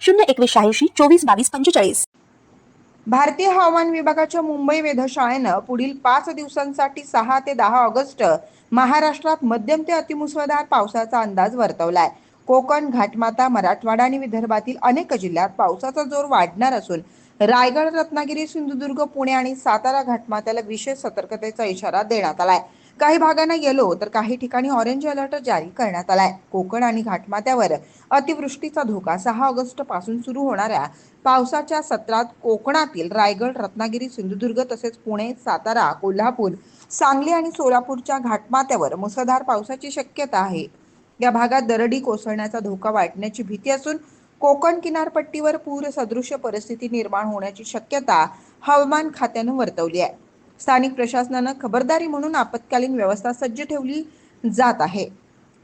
शून्य एकवीस शहाऐंशी चोवीस बावीस पंचेचाळीस. भारतीय हवामान विभागाच्या मुंबई वेधशाळेनं पुढील पाच दिवसांसाठी सहा ते दहा ऑगस्ट महाराष्ट्रात मध्यम ते अतिमुसळधार पावसाचा अंदाज वर्तवलाय. कोकण घाटमाता मराठवाडा आणि विदर्भातील अनेक जिल्ह्यात पावसाचा जोर वाढणार असून रायगड रत्नागिरी सिंधुदुर्ग पुणे आणि सातारा घाटमात्याला विशेष सतर्कतेचा इशारा देण्यात आलाय. काही भागांना येलो तर काही ठिकाणी ऑरेंज अलर्ट जारी करण्यात आलाय. कोकण आणि घाटमात्यावर अतिवृष्टीचा धोका. सहा ऑगस्टपासून सुरू होणाऱ्या पावसाच्या सत्रात कोकणातील रायगड रत्नागिरी सिंधुदुर्ग तसेच पुणे सातारा कोल्हापूर सांगली आणि सोलापूरच्या घाटमात्यावर मुसळधार पावसाची शक्यता आहे. या भागात दरडी कोसळण्याचा धोका वाढण्याची भीती असून कोकण किनारपट्टीवर पूर सदृश्य परिस्थिती निर्माण होण्याची शक्यता हवामान खात्यानं वर्तवली आहे. स्थानिक प्रशासनानं खबरदारी म्हणून आपत्कालीन व्यवस्था सज्ज ठेवली जात आहे.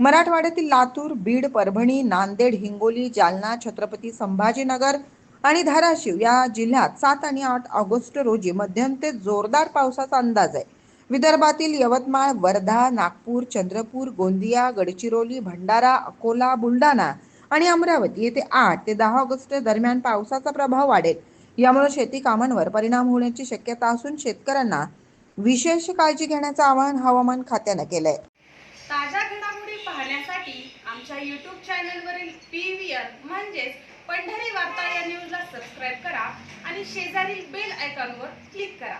मराठवाड्यातील लातूर बीड परभणी नांदेड हिंगोली जालना छत्रपती संभाजीनगर आणि धाराशिव या जिल्ह्यात सात आणि आठ ऑगस्ट रोजी मध्यम ते जोरदार पावसाचा अंदाज आहे. विदर्भातील यवतमाळ वर्धा नागपूर चंद्रपूर गोंदिया गडचिरोली भंडारा अकोला बुलढाणा आणि अमरावती येथे आठ ते दहा ऑगस्ट दरम्यान पावसाचा प्रभाव वाढेल. यामुळे शेती कामांवर परिणाम होण्याची शक्यता असून शेतकऱ्यांना विशेष काळजी घेण्याचं आवाहन हवामान खात्यानं केलंय. ताज्या घडामोडी पाहण्यासाठी आमच्या यूट्यूब चॅनलवरील पी व्ही आर म्हणजेच पंढरी वार्ता या न्यूजला सबस्क्राईब करा आणि शेजारील बेल आयकॉनवर क्लिक करा.